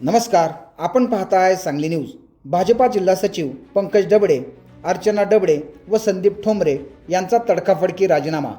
नमस्कार आपण पाहताय सांगली न्यूज. भाजपा जिल्हा सचिव पंकज डबडे अर्चना डबडे व संदीप ठोंबरे यांचा तडकाफडकी राजीनामा.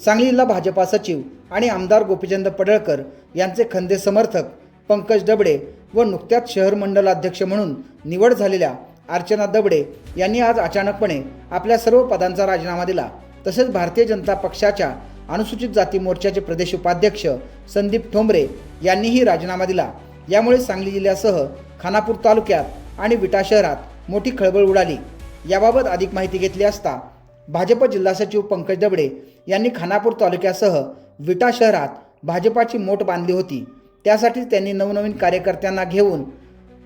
सांगली जिल्हा भाजपा सचिव आणि आमदार गोपीचंद पडळकर यांचे खंदे समर्थक पंकज डबडे व नुकत्याच शहर मंडलाध्यक्ष म्हणून निवड झालेल्या अर्चना दबडे यांनी आज अचानकपणे आपल्या सर्व पदांचा राजीनामा दिला. तसेच भारतीय जनता पक्षाच्या अनुसूचित जाती मोर्चाचे प्रदेश उपाध्यक्ष संदीप ठोंबरे यांनीही राजीनामा दिला. यामुळे सांगली जिल्ह्यासह खानापूर तालुक्यात आणि विटा शहरात मोठी खळबळ उडाली. याबाबत अधिक माहिती घेतली असता भाजप जिल्हा सचिव पंकज दबडे यांनी खानापूर तालुक्यासह विटा शहरात भाजपाची मोठ बांधली होती. त्यासाठी त्यांनी नवनवीन कार्यकर्त्यांना घेऊन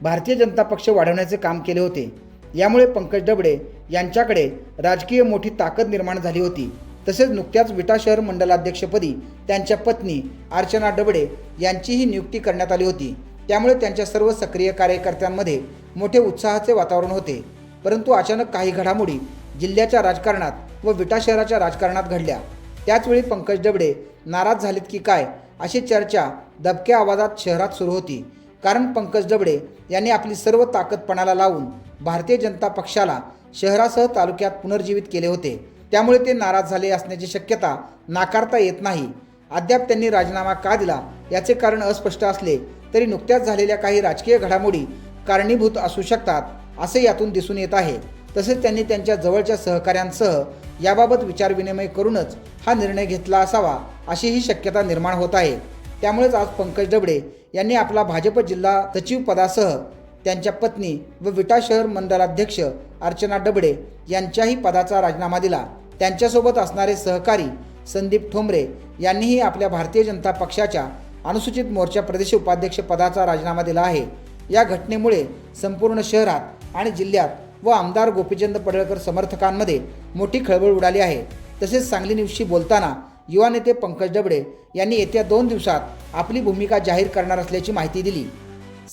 भारतीय जनता पक्ष वाढवण्याचे काम केले होते. यामुळे पंकज डबडे यांच्याकडे राजकीय मोठी ताकद निर्माण झाली होती. तसेच नुकत्याच विटा शहर मंडलाध्यक्षपदी त्यांच्या पत्नी अर्चना डबडे यांचीही नियुक्ती करण्यात आली होती. त्यामुळे त्यांच्या सर्व सक्रिय कार्यकर्त्यांमध्ये मोठे उत्साहाचे वातावरण होते. परंतु अचानक काही घडामोडी जिल्ह्याच्या राजकारणात व विटा शहराच्या राजकारणात घडल्या. त्याचवेळी पंकज डबडे नाराज झालेत की काय अशी चर्चा दबक्या आवाजात शहरात सुरू होती. कारण पंकज डबडे यांनी आपली सर्व ताकद पणाला लावून भारतीय जनता पक्षाला शहरासह तालुक्यात पुनर्जीवित केले होते. त्यामुळे ते नाराज झाले असण्याची शक्यता नाकारता येत नाही. अद्याप त्यांनी राजीनामा का दिला याचे कारण अस्पष्ट असले तरी नुकत्याच झालेल्या काही राजकीय घडामोडी कारणीभूत असू शकतात असे यातून दिसून येत आहे. तसेच त्यांनी त्यांच्या जवळच्या सहकाऱ्यांसह याबाबत विचारविनिमय करूनच हा निर्णय घेतला असावा अशीही शक्यता निर्माण होत आहे. त्यामुळेच आज पंकज डबडे यांनी आपला भाजप जिल्हा सचिव पदासह त्यांच्या पत्नी व विटा शहर मंडलाध्यक्ष अर्चना डबडे यांच्याही पदाचा राजीनामा दिला. त्यांच्यासोबत असणारे सहकारी संदीप ठोंबरे यांनीही आपल्या भारतीय जनता पक्षाच्या अनुसूचित मोर्चा प्रदेश उपाध्यक्ष पदाचा राजीनामा दिला आहे. या घटनेमुळे संपूर्ण शहरात आणि जिल्ह्यात व आमदार गोपीचंद पडळकर समर्थकांमध्ये मोठी खळबळ उडाली आहे. तसेच सांगली न्यूजशी बोलताना युवा नेते पंकज डबडे यांनी येत्या दोन दिवसात आपली भूमिका जाहीर करणार असल्याची माहिती दिली.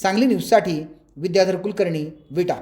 सांगली न्यूजसाठी विद्याधर कुलकर्णी विटा.